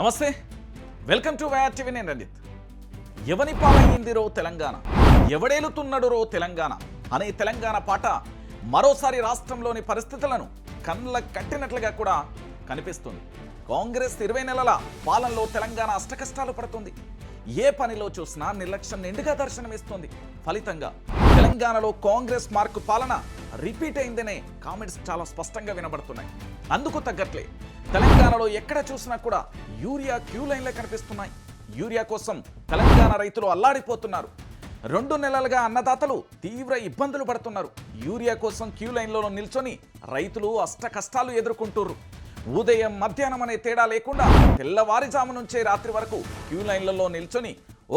నమస్తే. Welcome to YR TV. నేను రంజిత్. ఎవని పాలయ్యిందిరో తెలంగాణ? ఎవడేలుతున్నాడు రో తెలంగాణ? అనే తెలంగాణ పాట మరోసారి రాష్ట్రంలోని పరిస్థితులను కళ్ళ కట్టినట్లుగా కూడా కనిపిస్తుంది. కాంగ్రెస్ ఇరవై నెలల పాలనలో తెలంగాణ అష్టకష్టాలు పడుతుంది. ఏ పనిలో చూసినా నిర్లక్ష్యం నిండుగా దర్శనమిస్తుంది. ఫలితంగా తెలంగాణలో కాంగ్రెస్ మార్కు పాలన రిపీట్ అయిందనే కామెంట్స్ చాలా స్పష్టంగా వినబడుతున్నాయి. అందుకు తగ్గట్లే తెలంగాణలో ఎక్కడ చూసినా కూడా యూరియా క్యూ లైన్లే కనిపిస్తున్నాయి. యూరియా కోసం తెలంగాణ రైతులు అల్లాడిపోతున్నారు. రెండు నెలలుగా అన్నదాతలు తీవ్ర ఇబ్బందులు పడుతున్నారు. యూరియా కోసం క్యూ లైన్లో నిల్చొని రైతులు అష్ట కష్టాలు ఎదుర్కొంటున్నారు ఉదయం మధ్యాహ్నం అనే తేడా లేకుండా తెల్లవారుజాము నుంచే రాత్రి వరకు క్యూ లైన్లలో నిల్చొని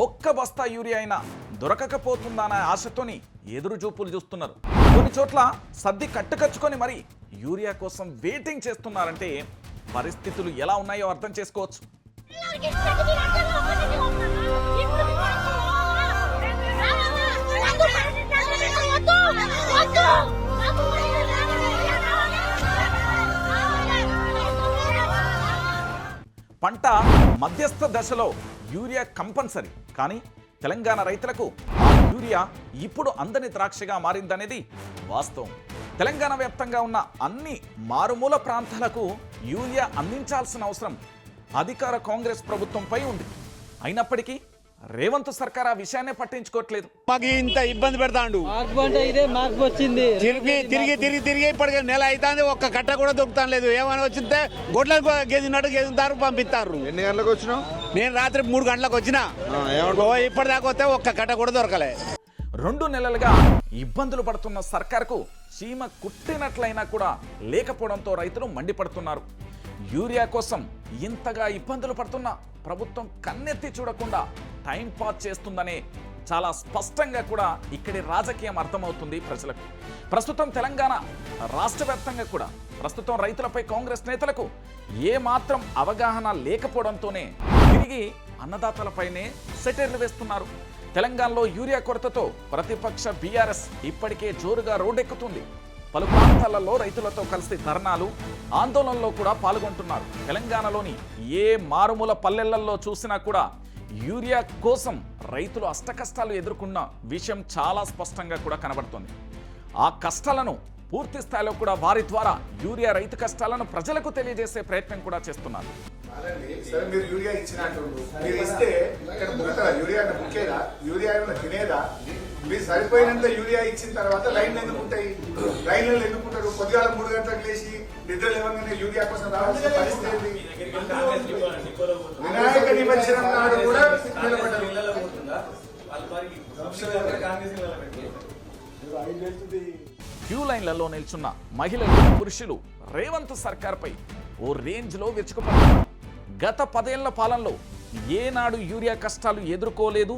ఒక్క బస్తా యూరియా అయినా దొరకకపోతుందనే ఆశతోని ఎదురు చూపులు చూస్తున్నారు. కొన్ని చోట్ల సర్ది కట్టుకచ్చుకొని మరి యూరియా కోసం వెయిటింగ్ చేస్తున్నారంటే పరిస్థితులు ఎలా ఉన్నాయో అర్థం చేసుకోవచ్చు. పంట మధ్యస్థ దశలో యూరియా కంపల్సరీ కానీ తెలంగాణ రైతులకు ఆ యూరియా ఇప్పుడు అందని ద్రాక్షగా మారిందనేది వాస్తవం. తెలంగాణ వ్యాప్తంగా ఉన్న అన్ని మారుమూల ప్రాంతాలకు యూరియా అందించాల్సిన అవసరం అధికార కాంగ్రెస్ ప్రభుత్వంపై ఉంది. అయినప్పటికీ రేవంత్ సర్కార్ ఆ విషయాన్ని పట్టించుకోవట్లేదు. మాకు ఇంత ఇబ్బంది పెడతాండు. వచ్చింది. తిరిగి తిరిగి తిరిగి తిరిగి ఇప్పటికే నెల అవుతుంది ఒక్క కట్ట కూడా దొరుకుతాను లేదు. ఏమైనా వచ్చితే గొడ్లకు గెదినట్టు గెదుతారు పంపిస్తారు. ఎన్ని గంటలకు వచ్చినావు? నేను రాత్రి మూడు గంటలకు వచ్చిన. ఇప్పటిదాకా వస్తే ఒక్క కట్ట కూడా దొరకలే. రెండు నెలలుగా ఇబ్బందులు పడుతున్న సర్కార్కు చీమ కుట్టినట్లయినా కూడా లేకపోవడంతో రైతులు మండిపడుతున్నారు. యూరియా కోసం ఇంతగా ఇబ్బందులు పడుతున్న ప్రభుత్వం కన్నెత్తి చూడకుండా టైం పాస్ చేస్తుందనే చాలా స్పష్టంగా కూడా ఇక్కడి రాజకీయం అర్థమవుతుంది ప్రజలకు. ప్రస్తుతం తెలంగాణ రాష్ట్ర వ్యాప్తంగా కూడా ప్రస్తుతం రైతులపై కాంగ్రెస్ నేతలకు ఏమాత్రం అవగాహన లేకపోవడంతోనే తిరిగి అన్నదాతలపైనే సెటైర్లు వేస్తున్నారు. తెలంగాణలో యూరియా కొరతతో ప్రతిపక్ష బీఆర్ఎస్ ఇప్పటికే జోరుగా రోడ్డెక్కుతుంది. పలు ప్రాంతాలలో రైతులతో కలిసి ధర్నాలు ఆందోళనలో కూడా పాల్గొంటున్నారు. తెలంగాణలోని ఏ మారుమూల పల్లెలలో చూసినా కూడా యూరియా కోసం రైతులు అష్టకష్టాలు ఎదుర్కొన్న విషయం చాలా స్పష్టంగా కూడా కనబడుతుంది. ఆ కష్టాలను పూర్తి స్థాయిలో కూడా వారి ద్వారా యూరియా రైతు కష్టాలను ప్రజలకు తెలియజేసే ప్రయత్నం కూడా చేస్తున్నారు. సరే మీరు యూరియా ఇచ్చినట్టుండు. మీరు ఇస్తే ఇక్కడ ముడతారా యూరియా అంటే యూరియా ఏమైనా తినేదా? మీరు సరిపోయినంత యూరియా ఇచ్చిన తర్వాత లైన్లు ఎందుకు ఉంటాయి? లైన్లు ఎందుకు ఉంటారు? మూడు గంటలకు లేచి నిద్ర లేవగానే యూరియా కోసం రావాల్సిన పరిస్థితి ఏంటి వినాయక నిమజ్జనం నాడు కూడా నిలబడ్డారు క్యూ లైన్లలో నిల్చున్న మహిళలు పురుషులు రేవంత్ సర్కార్పై ఓ రేంజ్లో విరుచుకుపడ్డారు. గత పదేళ్ళ పాలనలో ఏనాడు యూరియా కష్టాలు ఎదుర్కోలేదు.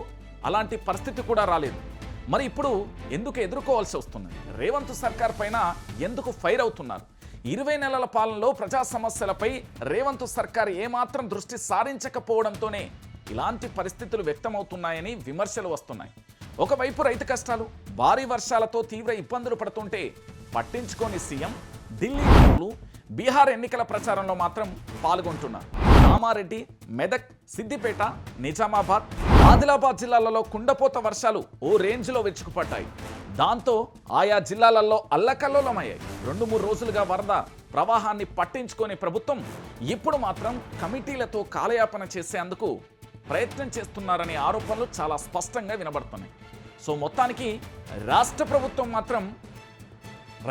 అలాంటి పరిస్థితి కూడా రాలేదు. మరి ఇప్పుడు ఎందుకు ఎదుర్కోవాల్సి వస్తుంది? రేవంత్ సర్కార్ పైన ఎందుకు ఫైర్ అవుతున్నారు? ఇరవై నెలల పాలనలో ప్రజా సమస్యలపై రేవంత్ సర్కార్ ఏమాత్రం దృష్టి సారించకపోవడంతోనే ఇలాంటి పరిస్థితులు వ్యక్తమవుతున్నాయని విమర్శలు వస్తున్నాయి. ఒకవైపు రైతు కష్టాలు భారీ వర్షాలతో తీవ్ర ఇబ్బందులు పడుతుంటే పట్టించుకోని సీఎం ఢిల్లీ బీహార్ ఎన్నికల ప్రచారంలో మాత్రం పాల్గొంటున్నారు. కామారెడ్డి మెదక్ సిద్దిపేట నిజామాబాద్ ఆదిలాబాద్ జిల్లాలలో కుండపోత వర్షాలు ఓ రేంజ్లో వెచ్చుకుపడ్డాయి. దాంతో ఆయా జిల్లాలలో అల్లకల్లోలమయ్యాయి. రెండు మూడు రోజులుగా వరద ప్రవాహాన్ని పట్టించుకొని ప్రభుత్వం ఇప్పుడు మాత్రం కమిటీలతో కాలయాపన చేసేందుకు ప్రయత్నం చేస్తున్నారనే ఆరోపణలు చాలా స్పష్టంగా వినబడుతున్నాయి. సో మొత్తానికి రాష్ట్ర ప్రభుత్వం మాత్రం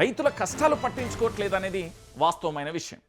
రైతుల కష్టాలు పట్టించుకోవట్లేదనేది వాస్తవమైన విషయం.